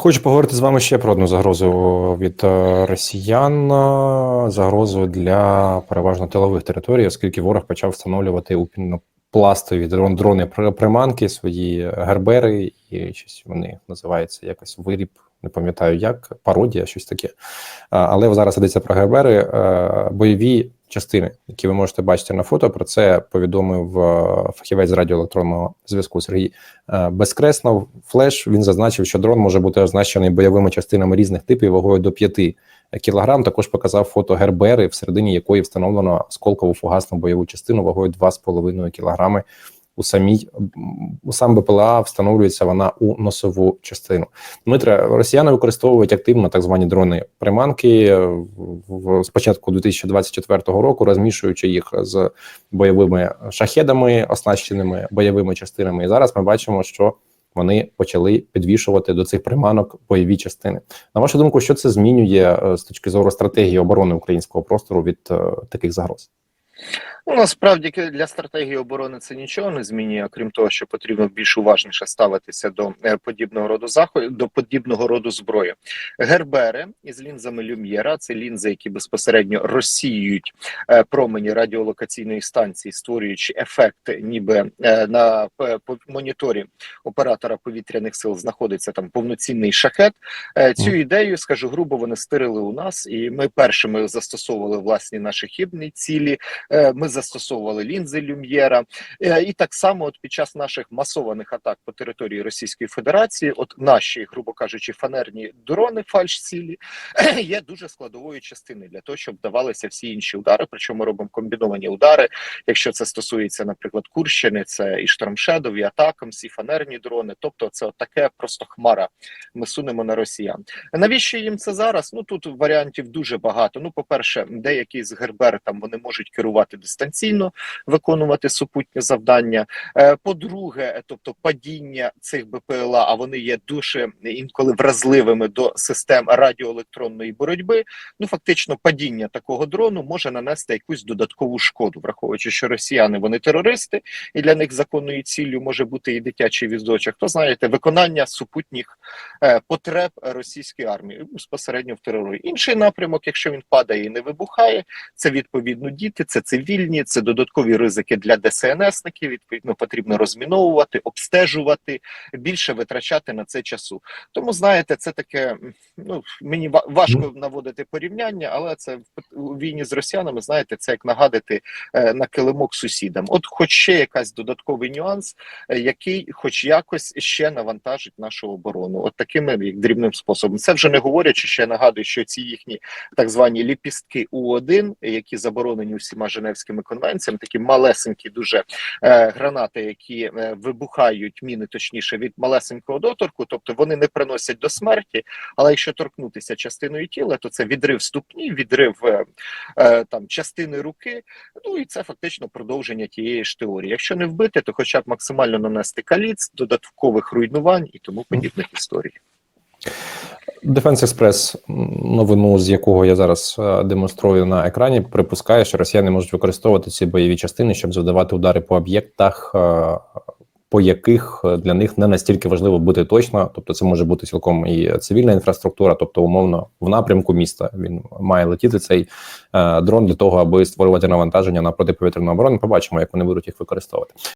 Хочу поговорити з вами ще про одну загрозу від е, росіян. е, Загрозу для переважно тилових територій, оскільки ворог почав встановлювати у пінопластові дрон дрони приманки, свої гербери, і щось вони називаються якось виріб. Не пам'ятаю як, пародія, щось таке. Але зараз йдеться про гербери, е, бойові частини, які ви можете бачити на фото. Про це повідомив е, фахівець радіоелектронного зв'язку Сергій Безкреснов. Безкресно, флеш він зазначив, що дрон може бути означений бойовими частинами різних типів вагою до 5 кілограм. Також показав фото гербери, всередині якої встановлено сколкову фугасну бойову частину вагою 2,5 кілограми. У самій у сам БПЛА встановлюється вона у носову частину. Дмитре, росіяни використовують активно так звані дрони приманки в, в спочатку 2024 року, розмішуючи їх з бойовими шахедами, оснащеними бойовими частинами. І зараз ми бачимо, що вони почали підвішувати до цих приманок бойові частини. На вашу думку, що це змінює е, з точки зору стратегії оборони українського простору від е, таких загроз? Ну, насправді для стратегії оборони це нічого не змінює, крім того, що потрібно більш уважніше ставитися до е, подібного роду заходів, до подібного роду зброї. Гербери із лінзами Люм'єра це лінзи, які безпосередньо розсіюють е, промені радіолокаційної станції, створюючи ефект, ніби е, на моніторі оператора повітряних сил знаходиться там повноцінний шахет. Цю ідею, скажу грубо, вони стирили у нас, і ми першими застосовували власні наші хібні цілі. Ми застосовували лінзи Люм'єра, Е, і так само, от під час наших масованих атак по території Російської Федерації, от наші, грубо кажучи, фанерні дрони фальш-цілі є дуже складовою частиною для того, щоб вдавалися всі інші удари. Причому робимо комбіновані удари. Якщо це стосується, наприклад, Курщини, це і Штормшедов, і Атакамс, і фанерні дрони. Тобто, це таке просто хмара. Ми сунемо на росіян. Навіщо їм це зараз? Ну тут варіантів дуже багато. Ну, по-перше, деякі з Гербер там вони можуть керувати дистанційно, виконувати супутні завдання. Е, По-друге, тобто падіння цих БПЛА, а вони є дуже інколи вразливими до систем радіоелектронної боротьби. Ну фактично, падіння такого дрону може нанести якусь додаткову шкоду, враховуючи, що росіяни вони терористи, і для них законною ціллю може бути і дитячий візочок. То знаєте, виконання супутніх е, потреб російської армії безпосередньо в терорі. Інший напрямок, якщо він падає і не вибухає, це відповідно діти, це цивільні, це додаткові ризики для ДСНСників. Відповідно, потрібно розміновувати, обстежувати, більше витрачати на це часу. Тому знаєте, це таке. Ну мені важко наводити порівняння, але це у війні з росіянами. Знаєте, це як нагадати е, на килимок сусідам. От, хоч ще якась додатковий нюанс, е, який, хоч якось, ще навантажить нашу оборону, от такими як дрібним способом. Це вже не говорячи, ще нагадую, що ці їхні так звані ліпістки У1, які заборонені усіма Женевськими конвенціями, такі малесенькі, дуже е, гранати, які е, вибухають міни, точніше від малесенького доторку, тобто вони не приносять до смерті. Але якщо торкнутися частиною тіла, то це відрив ступні, відрив е, там частини руки. Ну і це фактично продовження тієї ж теорії. Якщо не вбити, то хоча б максимально нанести каліц, додаткових руйнувань і тому подібних історій. Express, м, новину з якого я зараз е, демонструю на екрані, припускає, що росіяни можуть використовувати ці бойові частини, щоб завдавати удари по об'єктах, е, по яких е, для них не настільки важливо бути точно. Тобто, це може бути цілком і цивільна інфраструктура, тобто умовно в напрямку міста. Він має летіти цей е, дрон для того, аби створювати навантаження на протиповітряну оборону. Побачимо, як вони будуть їх використовувати.